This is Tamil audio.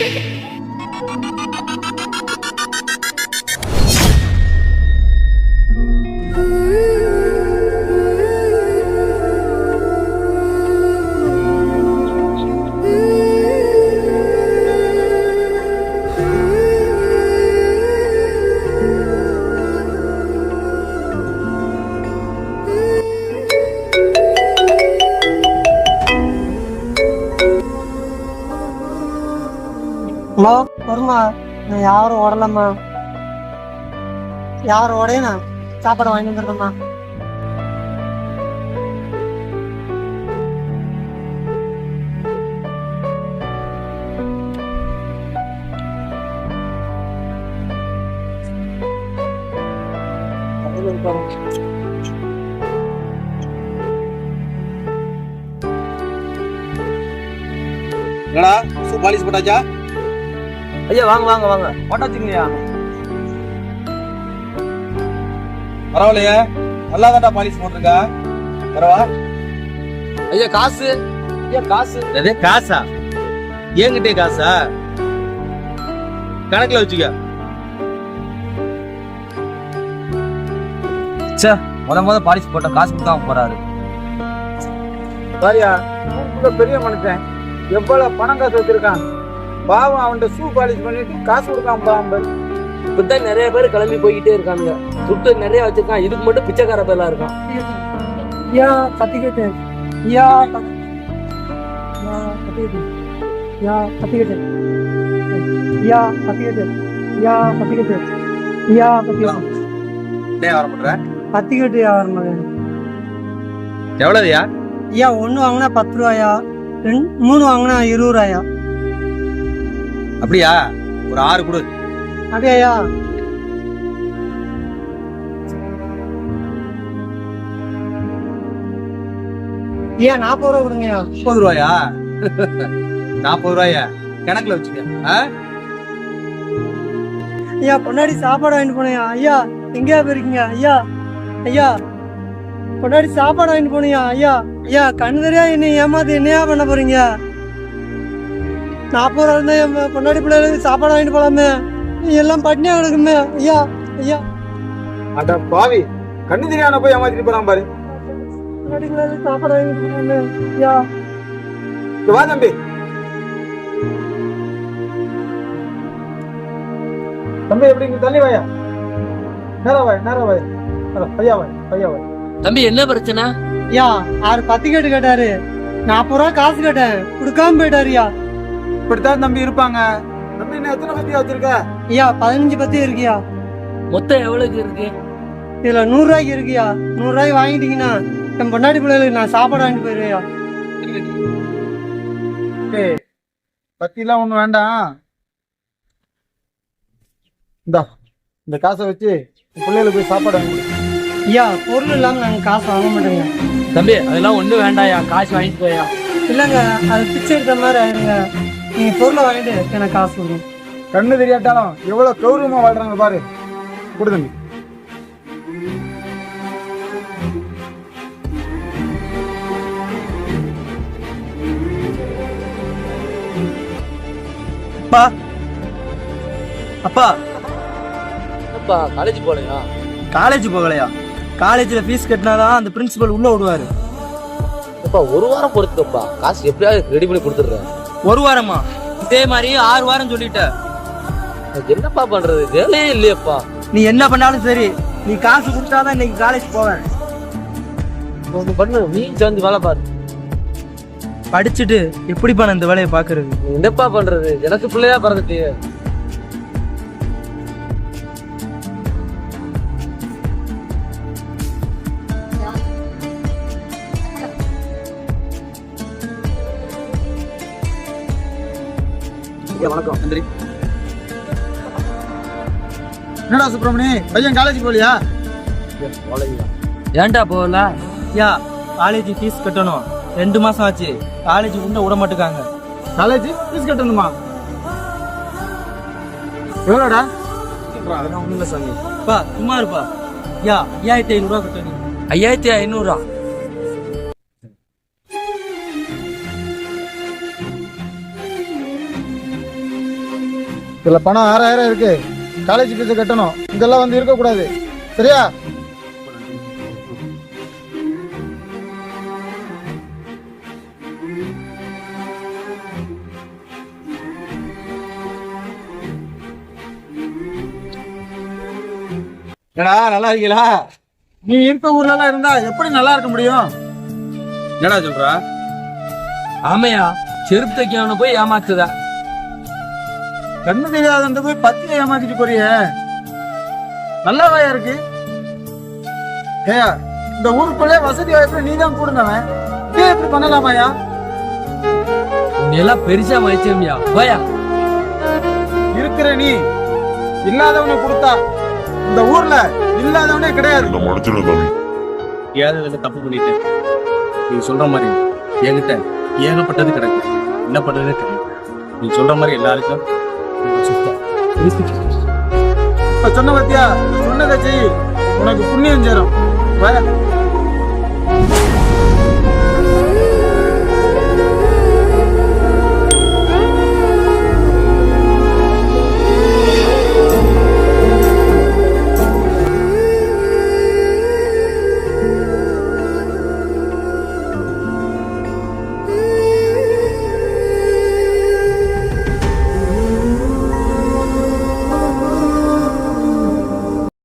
しい。அம்மா வருமா நான் யாரும் ஓடலம்மா. யாரும் ஓடையும் நான் சாப்பாடு வாங்கி வந்துருக்கேம்மா. என்னடா ஷூ பாலிஷ் போட்டாச்சா? ஐயா வாங்க வாங்க வாங்க. போட்டாச்சுங்கய்யா பரவாயில்லையே. நல்லா தான்டா பாலிஷ் போட்டிருக்கா. பரவா. ஐயா காசு? ஐயா காசு. அதே காசா? என்கிட்டே காசா? கணக்குல வச்சுக்க. ச்சே முத முத பாலிஷ் போட்ட காசு கொடுக்காம போறாரு. பாரியா ஊருக்குள்ள பெரிய மனுஷன் எவ்வளவு பணம் காசு வச்சிருக்கான்? பாவம் அவன்கிட்ட ஷூ பாலிஷ் பண்ணிட்டு காசு கொடுக்காம பாவம் பாரு. இப்பதான் நிறைய பேர் கிளம்பி போய்கிட்டே இருக்காங்க. துட்டு நிறைய வச்சிருக்கான். இதுக்கு மட்டும் பிச்சைக்கார பேர்லாம் இருக்கான். ஐயா கத்திக்கிட்டு. ஐயா கத்தி- ஐயா கத்திக்கிட்டு. ஐயா கத்திக்கிட்டு. ஐயா கத்திக்கிட்டு. ஐயா கத்திக்கிட்டு. ஐயா கத்திக்கிட்டு. டே வர பண்ற? கத்திக்கிட்டு யார் மகன் எவ்வளவுயா ஐயா ஒன்று வாங்கினா பத்து ரூபாயா? ரெண்டு மூணு வாங்கினா இருபது ரூபாயா? அப்படியா? ஒரு ஆறு கொடு. அப்படியா ஐயா நாற்பது ரூபா கொடுங்கய்யா. முப்பது ரூபாயா? நாற்பது ரூபாயா? கணக்குல வச்சுக்க? ஐயா பொன்னாடி சாப்பாடு வாங்கிட்டு போனையா ஐயா எங்கேயா போயிருக்கீங்க? ஐயா ஐயா பொன்னாடி சாப்பாடு வாங்கிட்டு போனியா ஐயா ஐயா கண்ணு தெரியா என்ன ஏமாத்தி என்னையா பண்ண போறீங்க? நாற்பது ரூபா இருந்தா என் பொன்னாடி பிள்ளைகளுக்கு சாப்பாடு வாங்கிட்டு போலாமே. நீ எல்லாம் பட்னியா கிடக்குமே. ஐயா ஐயா. அட பாவி கண்ணு தெரியாம போய் ஏமாத்திட்டு போறான் பாரு. பொன்னாடி பிள்ளைகளுக்கு சாப்பாடு வாங்கிட்டு போலாமே. ஐயா. வா தம்பி. தம்பி எப்படி இங்க தள்ளி வாயா? நேரா வாய் நேரா வாய். பையா வாய் பையா வாய். தம்பி என்ன பிரச்சனை? ஐயா ஆறு பத்து கேட்டு கேட்டாரு. நாற்பது ரூபா காசு கேட்டேன். கொடுக்காம போயிட்டாருயா இப்படித்தான் தம்பி இருப்பாங்க. தம்பி என்ன எத்தனை பத்தியா வச்சிருக்க ஐயா பதினஞ்சு பத்தி இருக்கியா மொத்தம் எவ்வளவுக்கு இருக்கு? இதுல நூறு ரூபாய்க்கு இருக்குயா நூறு ரூபாய்க்கு வாங்கிட்டீங்கன்னா என் பொண்டாட்டி பிள்ளைகளுக்கு நான் சாப்பாடு வாங்கிட்டு போயிருவேயா பத்திலாம் ஒண்ணும் வேண்டாம். இந்தா இந்த காசை வச்சு பிள்ளைகளுக்கு போய் சாப்பாடு வாங்கி. ஐயா பொருள் இல்லாம நாங்க காசு வாங்க மாட்டோங்க தம்பி அதெல்லாம் ஒண்ணும் வேண்டாயா காசு வாங்கிட்டு போயா இல்லைங்க அது பிச்சை எடுத்த மாதிரி ஆயிருங்க நீங்க பொருளை வாங்கிட்டு எனக்கு காசு கொடுங்க கண்ணு தெரியாட்டாலும் எவ்வளவு கௌரவமா வாழ்றாங்க பாரு. கொடு தம்பி. அப்பா. அப்பா. அப்பா காலேஜ் போலையா காலேஜ் போகலையா? காலேஜ்ல ஃபீஸ் கட்டினாதான் அந்த பிரின்சிபல் உள்ள விடுவாரு அப்பா ஒரு வாரம் பொறுத்துக்கப்பா. காசு எப்படியாவது ரெடி பண்ணி கொடுத்துடுறேன். ஒரு வாரமா? இதே மாதிரி ஆறு வாரம் சொல்லிட்ட. என்னப்பா பண்றது? வேலையே இல்லையப்பா. நீ என்ன பண்ணாலும் சரி நீ காசு கொடுத்தாதான் இன்னைக்கு காலேஜ் போவேன். ஒண்ணு பண்ணு நீ சேர்ந்து வேலை பாரு. படிச்சுட்டு எப்படிப்பா நான் இந்த வேலையை பாக்குறது என்னப்பா பண்றது? எனக்கு பிள்ளையா பிறந்துட்டியே. வணக்கம். நன்றி. என்னடா சுப்பிரமணி பையன் காலேஜ் போலியா ஏன்டா போகல? யா காலேஜ் ஃபீஸ் கட்டணும். ரெண்டு மாசம் ஆச்சு. காலேஜ் உள்ள விட மாட்டுக்காங்க. காலேஜ் ஃபீஸ் கட்டணுமா? எவ்வளோடா? அதெல்லாம் ஒண்ணும் இல்ல சாமி. பா. சும்மா இருப்பா. யா ஐயாயிரத்தி ஐநூறு ரூபா கட்டணும். ஐயாயிரத்தி ஐநூறா இதுல பணம் ஆறாயிரம் இருக்கு. காலேஜ் ஃபீஸ் கட்டணும். இதெல்லாம் வந்து இருக்கக்கூடாது. சரியா? என்னடா நல்லா இருக்கீங்களா? நீ இருக்க ஊர்ல எல்லாம் இருந்தா எப்படி நல்லா இருக்க முடியும்? என்னடா சொல்றா? ஆமையா செருப்பு தைக்கவனு போய் ஏமாத்துதா? கண்ணு தெரியாதன்ற போய் பத்தியை ஏமாத்திட்டு போறிய. நல்லாவாயா இருக்கு. ஏயா இந்த ஊருக்குள்ளே வசதி வாய்ப்பு நீ தான் கூடுனவன். இதே இப்படி பண்ணலாமாயா நீ எல்லாம் பெருசா மதிச்சமியா போயா. இருக்கிற நீ இல்லாதவனை கொடுத்தா இந்த ஊர்ல இல்லாதவனே கிடையாது. ஏதாவது தப்பு பண்ணிட்டேன். நீ சொல்ற மாதிரி என்கிட்ட ஏகப்பட்டது கிடக்கு. என்ன பண்றதுன்னு தெரியல. நீ சொல்ற மாதிரி எல்லாருக்கும் சொன்ன பத்தியா? சொன்னதை செய். உனக்கு புண்ணியம் சேரும். வா.